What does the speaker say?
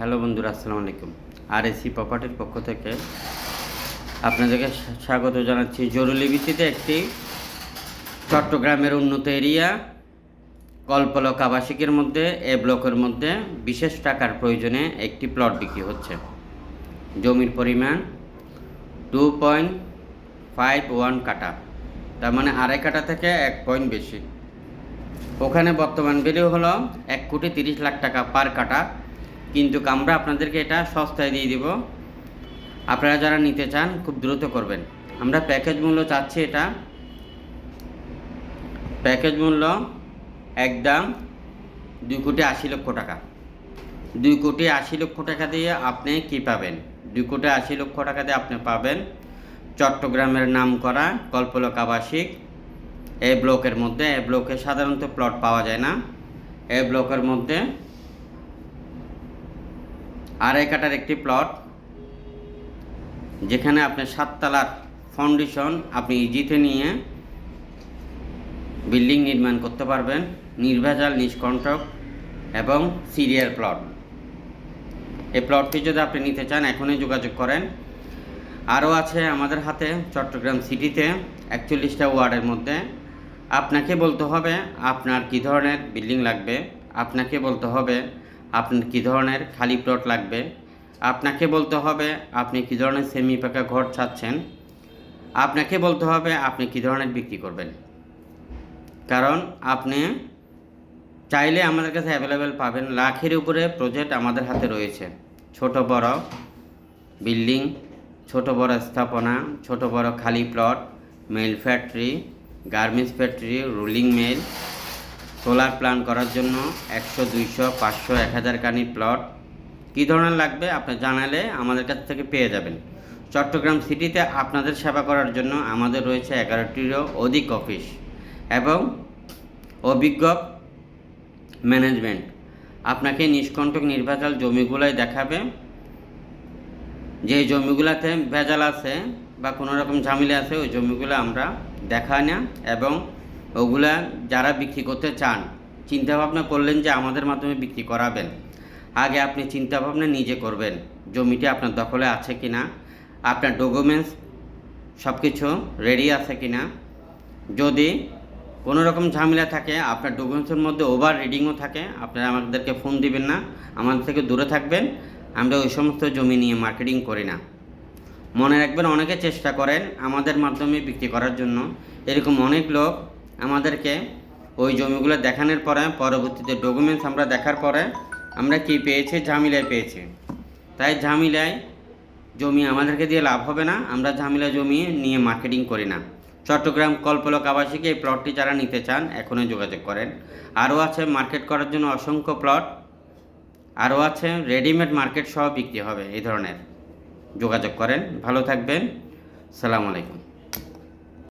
Hello বন্ধুরা, আসসালামু আলাইকুম। আর এসি প্রপার্টির পক্ষ থেকে আপনাদেরকে স্বা- স্বাগত জানাচ্ছি। জরুরি ভিত্তিতে একটি চট্টগ্রামের উন্নত এরিয়া, কল্পলক আবাসিকের মধ্যে, এ ব্লকের মধ্যে বিশেষ টাকার প্রয়োজনে একটি প্লট বিক্রি হচ্ছে। জমির পরিমাণ টু পয়েন্ট ফাইভ ওয়ান কাটা তার মানে আড়াই কাটা থেকে এক পয়েন্ট বেশি। ওখানে বর্তমান ভ্যালু হলো এক কোটি তিরিশ লাখ টাকা পার কাটা কিন্তু আমরা আপনাদেরকে এটা সস্তায় দিয়ে দিব। আপনারা যারা নিতে চান, খুব দ্রুত করবেন। আমরা প্যাকেজ মূল্য চাচ্ছি এটা। প্যাকেজ মূল্য একদম দুই কোটি আশি লক্ষ টাকা। দুই কোটি আশি লক্ষ টাকা দিয়ে আপনি কি পাবেন? দুই কোটি আশি লক্ষ টাকা দিয়ে আপনি পাবেন চট্টগ্রামের নাম করা কল্পলক আবাসিক। এই ব্লকের মধ্যে, এ ব্লকে সাধারণত প্লট পাওয়া যায় না। এ ব্লকের মধ্যে আড়াই কাটার একটি প্লট যেখানে আপনি সাততলার ফাউন্ডেশন আপনি ইজিতে নিয়ে বিল্ডিং নির্মাণ করতে পারবেন, নির্ভেজাল, নিষ্কণ্টক এবং সিরিয়াল প্লট এই প্লটটি যদি আপনি নিতে চান, এখনই যোগাযোগ করেন। আরও আছে আমাদের হাতে চট্টগ্রাম সিটিতে একচল্লিশটা ওয়ার্ডের মধ্যে। আপনাকে বলতে হবে আপনার কী ধরনের বিল্ডিং লাগবে, আপনাকে বলতে হবে আপনার কী ধরনের খালি প্লট লাগবে? আপনাকে বলতে হবে আপনি কী ধরনের সেমি পাকা ঘর চাচ্ছেন? আপনাকে বলতে হবে আপনি কী ধরনের বিক্রি করবেন? কারণ আপনি চাইলে আমাদের কাছে অ্যাভেলেবেল পাবেন লাখের উপরে প্রজেক্ট আমাদের হাতে রয়েছে। ছোট বড় বিল্ডিং ছোট বড় স্থাপনা, ছোট বড় খালি plot mill factory garments factory rolling mill solar plan করার জন্য একশো, দুইশো, পাঁচশো, এক হাজার কানি প্লট। কী ধরনের লাগবে আপনি জানালে আমাদের কাছ থেকে পেয়ে যাবেন। চট্টগ্রাম সিটিতে আপনাদের সেবা করার জন্য আমাদের রয়েছে এগারোটিরও অধিক অফিস এবং অভিজ্ঞ ম্যানেজমেন্ট। আপনাকে নিষ্কণ্টক নির্ভেজাল জমিগুলোই দেখাবে। যে জমিগুলোতে ভেজাল আছে বা কোনো রকম ঝামেলা আছে, ওই জমিগুলো আমরা দেখাই না এবং ওগুলা যারা বিক্রি করতে চান, চিন্তাভাবনা করলেন যে আমাদের মাধ্যমে বিক্রি করাবেন। আগে আপনি চিন্তাভাবনা নিজে করবেন, জমিটি আপনার দখলে আছে কি না আপনার ডকুমেন্টস সব কিছু রেডি আছে কি না যদি কোনো রকম ঝামেলা থাকে, আপনার ডকুমেন্টসের মধ্যে ওভার রিডিংও থাকে, আপনারা আমাদেরকে ফোন দিবেন না, আমাদের থেকে দূরে থাকবেন, আমরা ওই সমস্ত জমি নিয়ে মার্কেটিং করি না। মনে রাখবেন, অনেকে চেষ্টা করেন আমাদের মাধ্যমে বিক্রি করার জন্য। এরকম অনেক লোক আমাদেরকে ওই জমিগুলো দেখানোর পরে পরবর্তীতে ডকুমেন্টস আমরা দেখার পরে আমরা কি পেয়েছি? ঝামেলায় পেয়েছি। তাই ঝামেলায় জমি আমাদেরকে দিয়ে লাভ হবে না। আমরা ঝামেলা জমি নিয়ে মার্কেটিং করি না। চট্টগ্রাম কল্পলক আবাসিকে এই প্লটটি যারা নিতে চান, এখনই যোগাযোগ করেন। আরও আছে মার্কেট করার জন্য অসংখ্য প্লট আরও আছে রেডিমেড মার্কেট সহ বিক্রি হবে, এই ধরনের। যোগাযোগ করেন। ভালো থাকবেন। সালাম আলাইকুম।